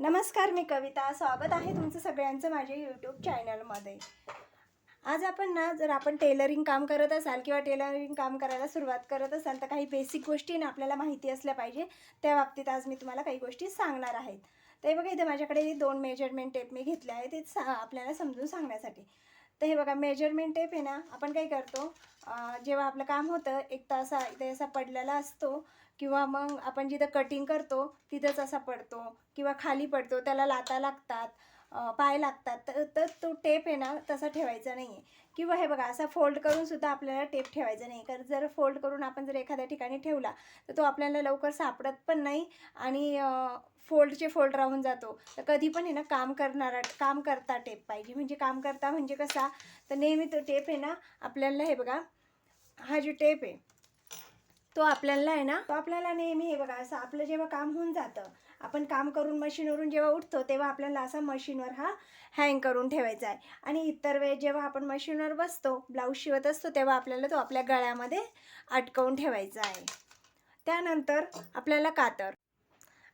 नमस्कार मी कविता. स्वागत आहे तुमचं सगळ्यांचं माझ्या यूट्यूब चॅनलमध्ये आज आपण ना जर आपण टेलरिंग काम करत असाल किंवा टेलरिंग काम करायला सुरुवात करत असाल तर काही बेसिक गोष्टी ना आपल्याला माहिती असल्या पाहिजे. त्या बाबतीत आज मी तुम्हाला काही गोष्टी सांगणार आहेत ते बघा इथे माझ्याकडे दोन मेजरमेंट टेप मी घेतले आहेत. ते सा आपल्याला समजून सांगण्यासाठी. तर हे बघा मेजरमेंट टेप आहे ना आपण काय करतो जेव्हा आपलं काम होतं एक तर असा इथे असा पडलेला असतो किंवा मग आपण जिथं कटिंग करतो तिथंच असा पडतो किंवा खाली पडतो त्याला लाता लागतात. पाय लागतात. तर तर तो टेप आहे ना तसा ठेवायचा नाही आहे किंवा हे बघा असा फोल्ड करून सुद्धा आपल्याला टेप ठेवायचा नाही कारण जर फोल्ड करून आपण जर एखाद्या ठिकाणी ठेवला तर तो आपल्याला लवकर सापडत पण नाही आणि फोल्डचे फोल्ड राहून जातो. तर कधी पण आहे ना काम करणारा काम करता टेप पाहिजे. म्हणजे काम करता म्हणजे कसा? तर नेहमी तो टेप आहे ना आपल्याला हे बघा हा जो टेप आहे तो आपल्याला आहे ना तो आपल्याला नेहमी हे बघा असं आपलं जेव्हा काम होऊन जातं आपण काम करून मशीनवरून जेव्हा उठतो तेव्हा आपल्याला असा मशीनवर हा हँग करून ठेवायचा आहे. आणि इतर वेळेस जेव्हा आपण मशीनवर बसतो ब्लाऊज शिवत असतो तेव्हा आपल्याला तो आपल्या गळ्यामध्ये अटकवून ठेवायचा आहे. त्यानंतर आपल्याला कातर.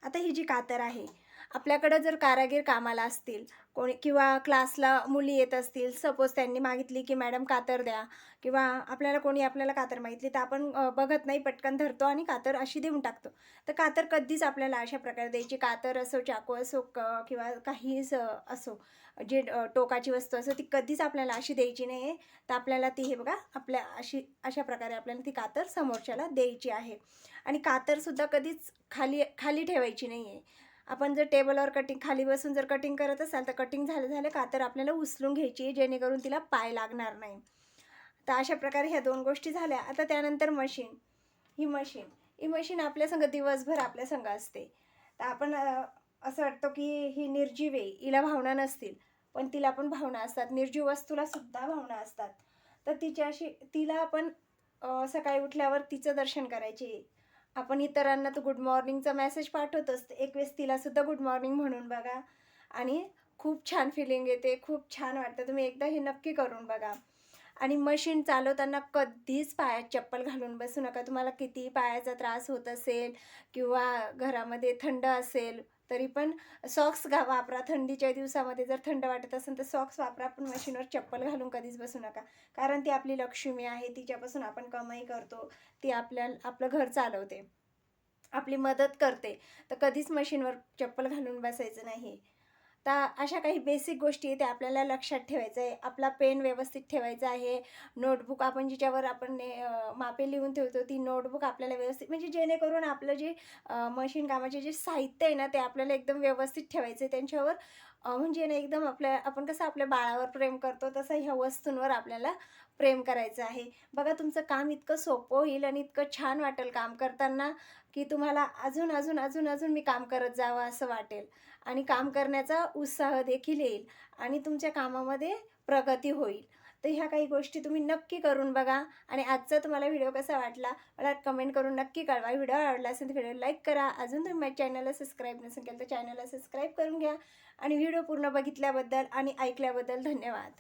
आता ही जी कातर आहे आपल्याकडं जर कारागीर कामाला असतील कोणी किंवा क्लासला मुली येत असतील सपोज त्यांनी मागितली की मॅडम कातर द्या. किंवा आपल्याला कोणी आपल्याला कातर मागितली तर आपण बघत नाही पटकन धरतो आणि कातर अशी देऊन टाकतो. तर कातर कधीच आपल्याला अशा प्रकारे द्यायची कातर असो चाकू असो क किंवा काही असो जे टोकाची वस्तू असो ती कधीच आपल्याला अशी द्यायची नाही आहे तर आपल्याला ती हे बघा आपल्या अशी अशा प्रकारे आपल्याला ती कातर समोरच्याला द्यायची आहे. आणि कातरसुद्धा कधीच खाली खाली ठेवायची नाही आहे आपण जर टेबलवर कटिंग खाली बसून जर कटिंग करत असाल तर कटिंग झालं झालं का तर आपल्याला उचलून घ्यायची आहे जेणेकरून तिला पाय लागणार नाही. तर अशा प्रकारे ह्या दोन गोष्टी झाल्या. आता त्यानंतर मशीन ही मशीन ही मशीन आपल्या संग दिवसभर आपल्यासंग असते. तर आपण असं वाटतं की ही निर्जीव आहे. हिला भावना नसतील पण तिला पण भावना असतात. निर्जीव वस्तूला सुद्धा भावना असतात. तर तिच्याशी तिला आपण सकाळी उठल्यावर तिचं दर्शन करायचे. आपण इतरांना तर गुड मॉर्निंगचा मेसेज पाठवतोच एक वेळेस तिलासुद्धा गुड मॉर्निंग म्हणून बघा. आणि खूप छान फिलिंग येते खूप छान वाटतं. तुम्ही एकदा हे नक्की करून बघा. आणि मशीन चालवताना कधीच पायात चप्पल घालून बसू नका. तुम्हाला किती पायाचा त्रास होत असेल किंवा घरामध्ये थंड असेल तरी पण सॉक्स घा वापरा. थंडीच्या दिवसामध्ये जर थंड वाटत असेल तर सॉक्स वापरा. पण मशीनवर चप्पल घालून कधीच बसू नका. कारण ती आपली लक्ष्मी आहे तिच्यापासून आपण कमाई करतो ती आपल्या आपलं घर चालवते आपली मदत करते. तर कधीच मशीनवर चप्पल घालून बसायचं नाही. तर अशा काही बेसिक गोष्टी आहेत त्या आपल्याला लक्षात ठेवायचं आहे. आपला पेन व्यवस्थित ठेवायचा आहे. नोटबुक आपण जिच्यावर आपण ने- मापे लिहून ठेवतो ती नोटबुक आपल्याला व्यवस्थित म्हणजे जेणेकरून आपलं जे मशीन कामाचे जे साहित्य आहे ना ते आपल्याला एकदम व्यवस्थित ठेवायचं आहे. त्यांच्यावर म्हणजे ना एकदम आपल्या आपण कसं आपल्या बाळावर प्रेम करतो तसं ह्या वस्तूंवर आपल्याला प्रेम करायचं आहे. बघा तुमचं काम इतकं सोपं होईल आणि इतकं छान वाटेल काम करताना की तुम्हाला अजून अजून अजून अजून मी काम करत जावं असं वाटेल. आणि काम करण्याचा उत्साह देखील येईल आणि तुमच्या कामामध्ये प्रगती होईल. तर ह्या काही गोष्टी तुम्ही नक्की करून बघा. आणि आजचा तुम्हाला व्हिडिओ कसा वाटला मला कमेंट करून नक्की कळवा. व्हिडिओ आवडला असेल तर व्हिडिओ लाईक करा. अजून तुम्ही माझ्या चॅनलला सबस्क्राईब नसेल केलं तर चॅनलला सबस्क्राईब करून घ्या. आणि व्हिडिओ पूर्ण बघितल्याबद्दल आणि ऐकल्याबद्दल धन्यवाद.